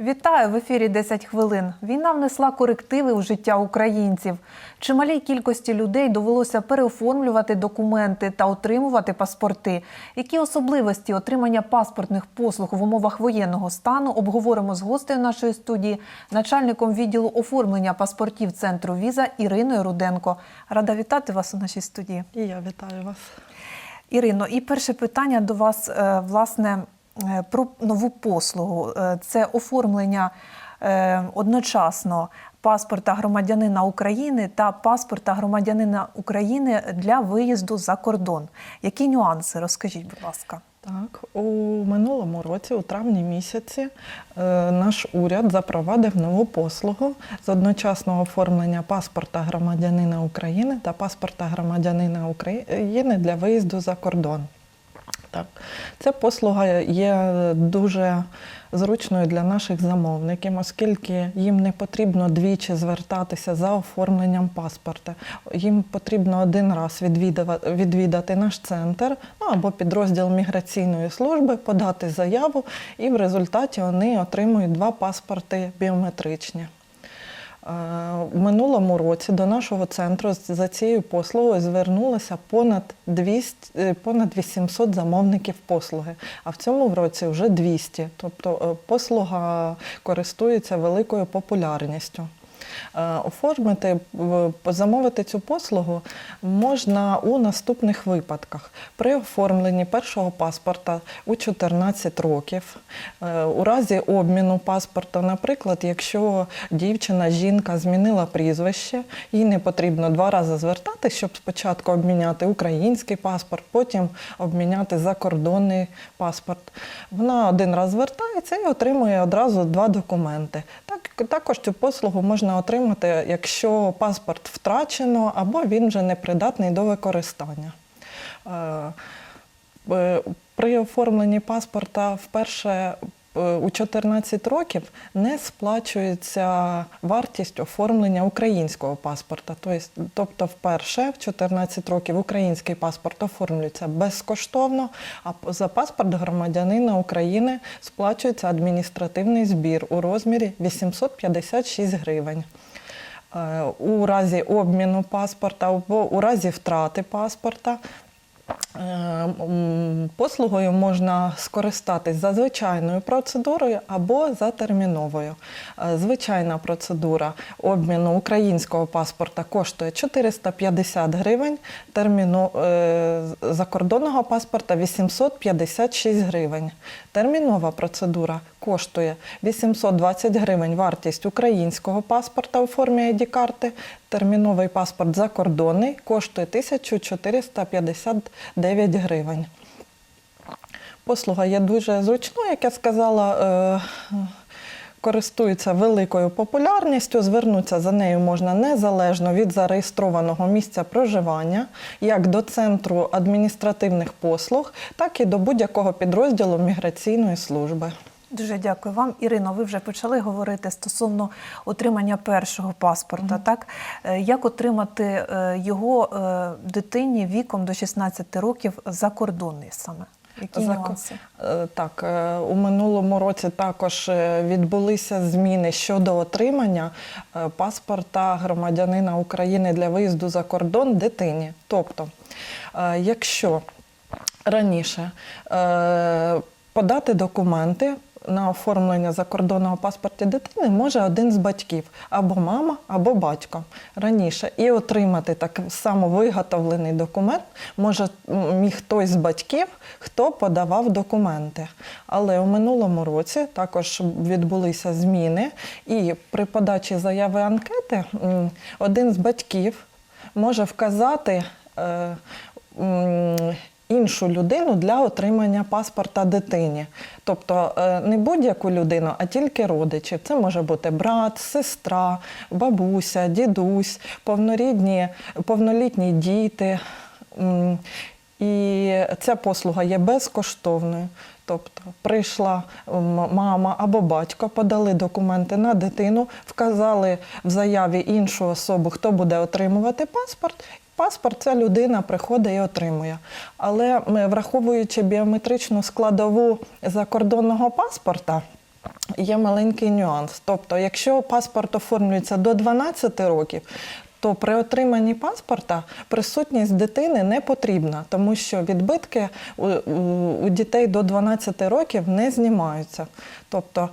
Вітаю в ефірі 10 хвилин. Війна внесла корективи у життя українців. Чималій кількості людей довелося переоформлювати документи та отримувати паспорти. Які особливості отримання паспортних послуг в умовах воєнного стану обговоримо з гостею нашої студії, начальником відділу оформлення паспортів центру Віза Іриною Руденко. Рада вітати вас у нашій студії. І я вітаю вас. Ірино, і перше питання до вас, е, власне, про нову послугу. Е, Це оформлення е, одночасно паспорта громадянина України та паспорта громадянина України для виїзду за кордон. Які нюанси? Розкажіть, будь ласка. Так, у минулому році, у травні місяці, е, наш уряд запровадив нову послугу з одночасного оформлення паспорта громадянина України та паспорта громадянина України для виїзду за кордон. Так, ця послуга є дуже зручною для наших замовників, оскільки їм не потрібно двічі звертатися за оформленням паспорта. Їм потрібно один раз відвідати наш центр ну, або підрозділ міграційної служби, подати заяву, і в результаті вони отримують два паспорти біометричні. Е, В минулому році до нашого центру за цією послугою звернулося понад 200, е, понад 800 замовників послуги, а в цьому році вже 200. Тобто е, послуга користується великою популярністю. Е, Оформити, замовити цю послугу можна у наступних випадках: при оформленні першого паспорта у 14 років, е, у разі обміну паспорта, наприклад, якщо дівчина, жінка змінила прізвище, їй не потрібно два рази звертатися, щоб спочатку обміняти український паспорт, потім обміняти закордонний паспорт. Вона один раз звертається і отримує одразу два документи. Так, також цю послугу можна отримати, якщо паспорт втрачено або він вже непридатний до використання. Е, е, При оформленні паспорта вперше у 14 років не сплачується вартість оформлення українського паспорта. Тобто, вперше в 14 років український паспорт оформлюється безкоштовно, а за паспорт громадянина України сплачується адміністративний збір у розмірі 856 гривень. Е, У разі обміну паспорта або у разі втрати паспорта Е, Послугою можна скористатись за звичайною процедурою або за терміновою. Е, Звичайна процедура обміну українського паспорта коштує 450 гривень, терміно, е, закордонного паспорта 856 гривень. Термінова процедура коштує 820 гривень вартість українського паспорта у формі ID-карти. Терміновий паспорт закордонний коштує 1459 гривень. Послуга є дуже зручною, як я сказала, е, користується великою популярністю. Звернутися за нею можна незалежно від зареєстрованого місця проживання, як до центру адміністративних послуг, так і до будь-якого підрозділу міграційної служби. Дуже дякую вам, Ірино. Ви вже почали говорити стосовно отримання першого паспорта. Так Е, як отримати е, його е, дитині віком до 16 років закордонний саме? Які нюанси? Так, у минулому році також відбулися зміни щодо отримання паспорта громадянина України для виїзду за кордон дитині. Тобто, якщо раніше подати документи на оформлення закордонного паспорта дитини може один з батьків або мама, або батько раніше. І отримати так само виготовлений документ може міг хтось з батьків, хто подавав документи. Але у минулому році також відбулися зміни, і при подачі заяви анкети один з батьків може вказати. Іншу людину для отримання паспорта дитині. Тобто е, не будь-яку людину, а тільки родичів. Це може бути брат, сестра, бабуся, дідусь, повнорідні, повнолітні діти. І ця послуга є безкоштовною. Тобто прийшла мама або батько, подали документи на дитину, вказали в заяві іншу особу, хто буде отримувати паспорт. Паспорт ця людина приходить і отримує. Але враховуючи біометричну складову закордонного паспорта, є маленький нюанс. Тобто, якщо паспорт оформлюється до 12 років, то при отриманні паспорта присутність дитини не потрібна, тому що відбитки у дітей до 12 років не знімаються. Тобто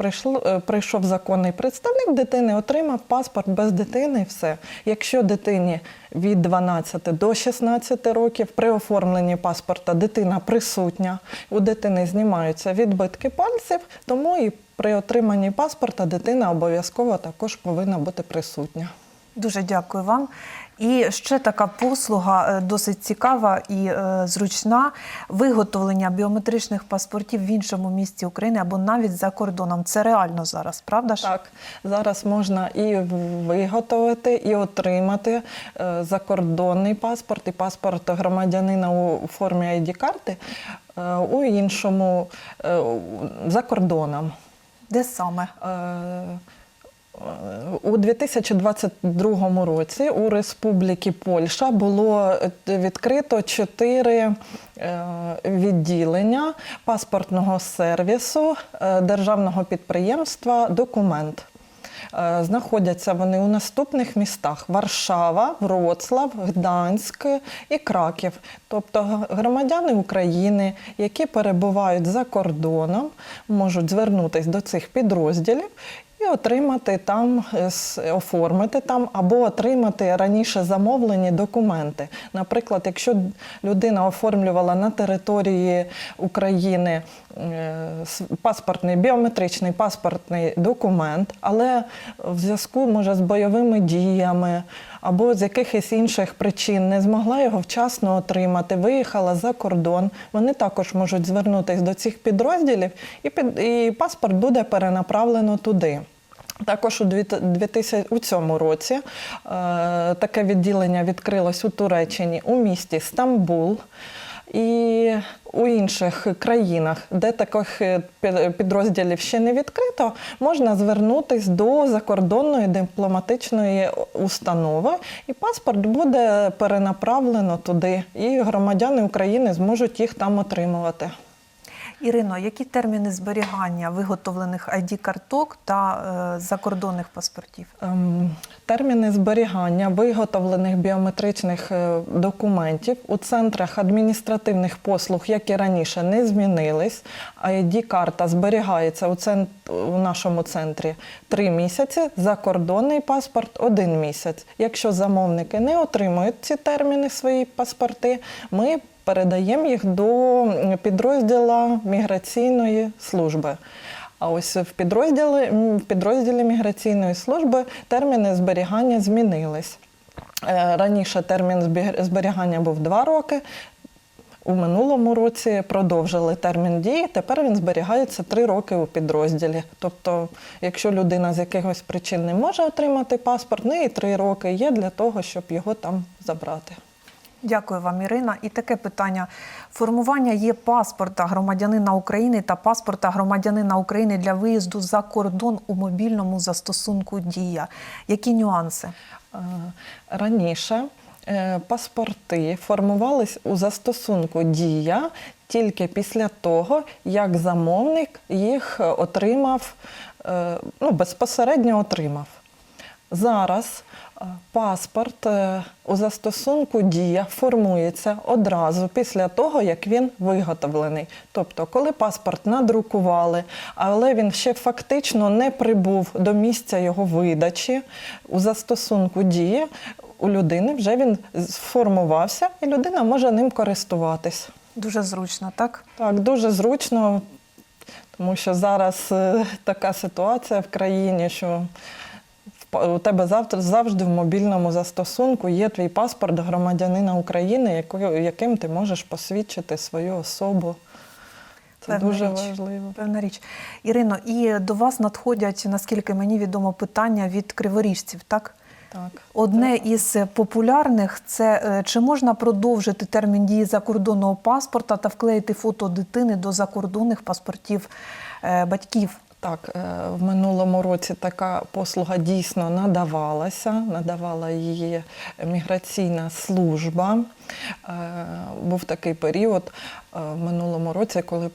е, прийшов законний представник дитини, отримав паспорт без дитини і все. Якщо дитині від 12 до 16 років при оформленні паспорта дитина присутня, у дитини знімаються відбитки пальців, тому і при отриманні паспорта дитина обов'язково також повинна бути присутня. Дуже дякую вам. І ще така послуга е, досить цікава і е, зручна виготовлення біометричних паспортів в іншому місті України або навіть за кордоном. Це реально зараз, правда ж? Так, зараз можна і виготовити, і отримати е, закордонний паспорт і паспорт громадянина у формі ID-карти е, у іншому за кордоном. Де саме? У 2022 році у Республіки Польща було е, відкрито чотири е, відділення паспортного сервісу е, державного підприємства Документ. Знаходяться вони у наступних містах: Варшава, Вроцлав, Гданськ і Краків. Тобто громадяни України, які перебувають за кордоном, можуть звернутися до цих підрозділів. І отримати там, е, оформити там або отримати раніше замовлені документи. Наприклад, якщо людина оформлювала на території України е, паспортний біометричний паспортний документ, але в зв'язку може з бойовими діями або з якихось інших причин не змогла його вчасно отримати, виїхала за кордон. Вони також можуть звернутися до цих підрозділів, і, під, і паспорт буде перенаправлено туди. Також у 2000 у цьому році е, таке відділення відкрилось у Туреччині у місті Стамбул. І у інших країнах, де таких е, підрозділів ще не відкрито, можна звернутися до закордонної дипломатичної установи, і паспорт буде перенаправлено туди, і громадяни України зможуть їх там отримувати. Ірино, які терміни зберігання виготовлених ID-карток та е, закордонних паспортів? Ем, Терміни зберігання виготовлених біометричних е, документів у центрах адміністративних послуг, як і раніше, не змінились. ID-карта зберігається у, цен- у нашому центрі три місяці, закордонний паспорт один місяць. Якщо замовники не отримують ці терміни свої паспорти, ми передаємо їх до підрозділу міграційної служби. А ось в підрозділі, в підрозділі міграційної служби терміни зберігання змінились. Е, Раніше термін зберігання був 2 роки. У минулому році продовжили термін дії. Тепер він зберігається 3 роки у підрозділі. Тобто, якщо людина з якихось причин не може отримати паспорт, в неї 3 роки є для того, щоб його там забрати. Дякую вам, Ірина. І таке питання: формування є паспорта громадянина України та паспорта громадянина України для виїзду за кордон у мобільному застосунку Дія. Які нюанси? Е, Раніше е, паспорти формувались у застосунку Дія тільки після того, як замовник їх е, отримав, ну, безпосередньо отримав. Зараз е, паспорт е, у застосунку Дія формується одразу після того, як він виготовлений. Тобто, коли паспорт надрукували, але він ще фактично не прибув до місця його видачі, у застосунку Дія у людини вже він сформувався, і людина може ним користуватись. Дуже зручно, так? Так, дуже зручно, тому що зараз е, така ситуація в країні, що у тебе завтра завжди в мобільному застосунку є твій паспорт громадянина України, яким ти можеш посвідчити свою особу. Це Певна дуже річ. важливо. Певна річ. Ірино, і до вас надходять, наскільки мені відомо, питання від криворіжців, так? Так. Одне із популярних це е, чи можна продовжити термін дії закордонного паспорта та вклеїти фото дитини до закордонних паспортів е, батьків. Так, е, в минулому році така послуга дійсно надавалася, надавала її міграційна служба. Е, Був такий період. В минулому році, коли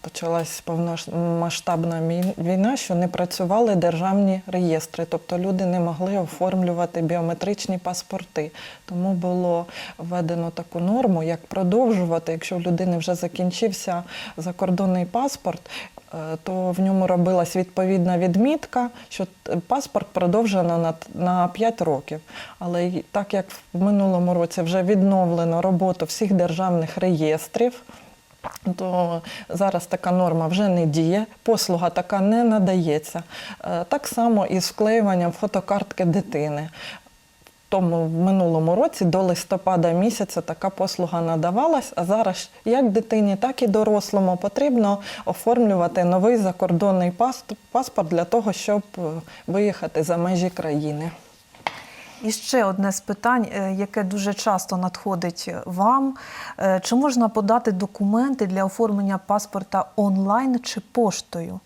почалась повномасштабна війна, що не працювали державні реєстри, тобто люди не могли оформлювати біометричні паспорти. Тому було введено таку норму, як продовжувати, якщо у людини вже закінчився закордонний паспорт. е, То в ньому робилась відповідна відмітка, що паспорт продовжено на, на 5 років. Але так як в минулому році вже відновлено роботу всіх державних реєстрів, то зараз така норма вже не діє, послуга така не надається. Е, Так само і з вклеюванням фотокартки дитини. Тому в минулому році до листопада місяця така послуга надавалась, а зараз як дитині, так і дорослому потрібно оформлювати новий закордонний паспорт для того, щоб е, виїхати за межі країни. І ще одне з питань, е, яке дуже часто надходить вам: Е, чи можна подати документи для оформлення паспорта онлайн чи поштою?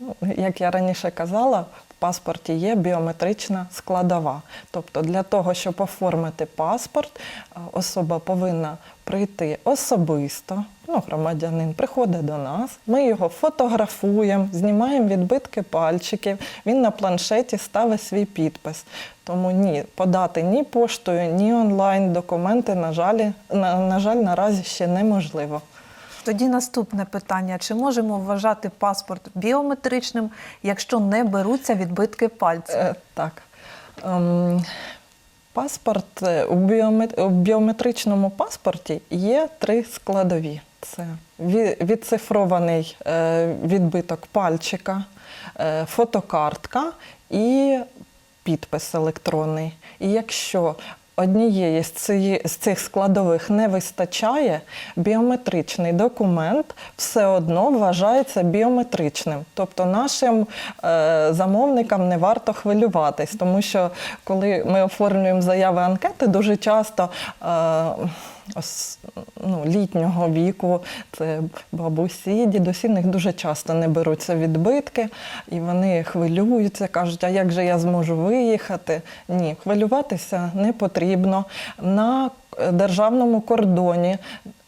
Ну, Як я раніше казала, паспорті є біометрична складова. Тобто для того, щоб оформити паспорт, е, особа повинна прийти особисто. Ну, громадянин приходить до нас, ми його фотографуємо, знімаємо відбитки пальчиків, він на планшеті ставить свій підпис. Тому ні, подати ні поштою, ні онлайн документи, на жаль, на, на жаль, наразі ще неможливо. Тоді наступне питання: чи можемо вважати паспорт біометричним, якщо не беруться відбитки пальців? Е, Так. Ем, Паспорт е, у біомет- у біометричному паспорті є три складові: це відцифрований е, відбиток пальчика, е, фотокартка і підпис електронний. І якщо однієї з цих складових не вистачає, біометричний документ все одно вважається біометричним. Тобто нашим е, замовникам не варто хвилюватись, тому що коли ми оформлюємо заяви анкети, дуже часто. Е, ну, літнього віку, це бабусі, дідусі, них дуже часто не беруться відбитки, і вони хвилюються, кажуть, а як же я зможу виїхати? Ні, хвилюватися не потрібно. На е, державному кордоні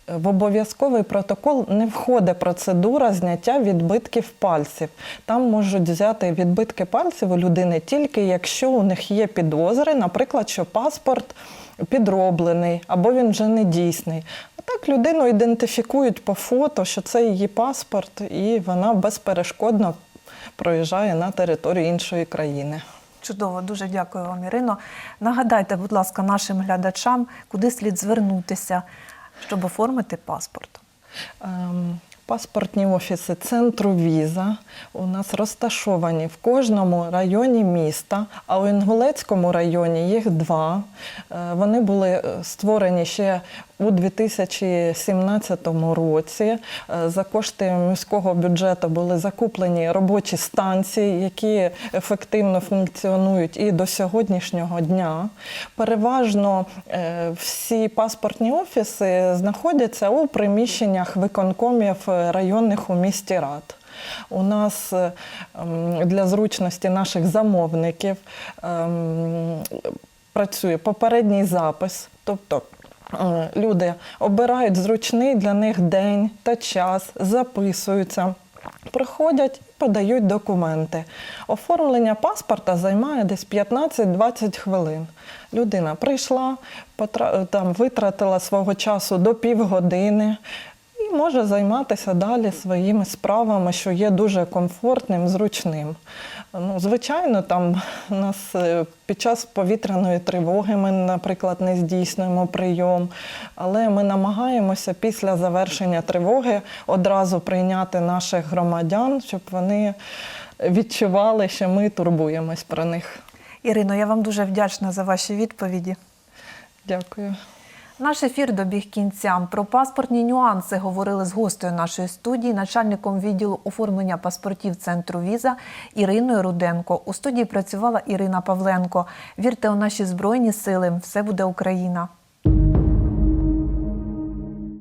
в обов'язковий протокол не входить процедура зняття відбитків пальців. Там можуть взяти відбитки пальців у людини тільки якщо у них є підозри, наприклад, що паспорт підроблений або він вже не дійсний. Так людину ідентифікують по фото, що це її паспорт, і вона безперешкодно проїжджає на територію іншої країни. Чудово, дуже дякую вам, Ірино. Нагадайте, будь ласка, нашим глядачам, куди слід звернутися, щоб оформити паспорт. Ем, Паспортні офіси центру віза у нас розташовані в кожному районі міста, а у Інгулецькому районі їх два. Е, Вони були е, створені ще у 2017 році. Е, За кошти міського бюджету були закуплені робочі станції, які ефективно функціонують і до сьогоднішнього дня. Переважно е, всі паспортні офіси знаходяться у приміщеннях виконкомів е, районних у місті рад. У нас для зручності наших замовників ем, працює попередній запис, тобто люди обирають зручний для них день та час, записуються. Приходять подають документи. Оформлення паспорта займає десь 15-20 хвилин. Людина прийшла, потра- там, витратила свого часу до півгодини може займатися далі своїми справами, що є дуже комфортним, зручним. Ну, звичайно, там у нас е, під час повітряної тривоги ми, наприклад, не здійснюємо прийом, але ми намагаємося після завершення тривоги одразу прийняти наших громадян, щоб вони відчували, що ми турбуємось про них. Ірино, я вам дуже вдячна за ваші відповіді. Дякую. Наш ефір добіг кінця. Про паспортні нюанси говорили з гостею нашої студії, начальником відділу оформлення паспортів центру віза Іриною Руденко. У студії працювала Ірина Павленко. Вірте у наші збройні сили. Все буде Україна.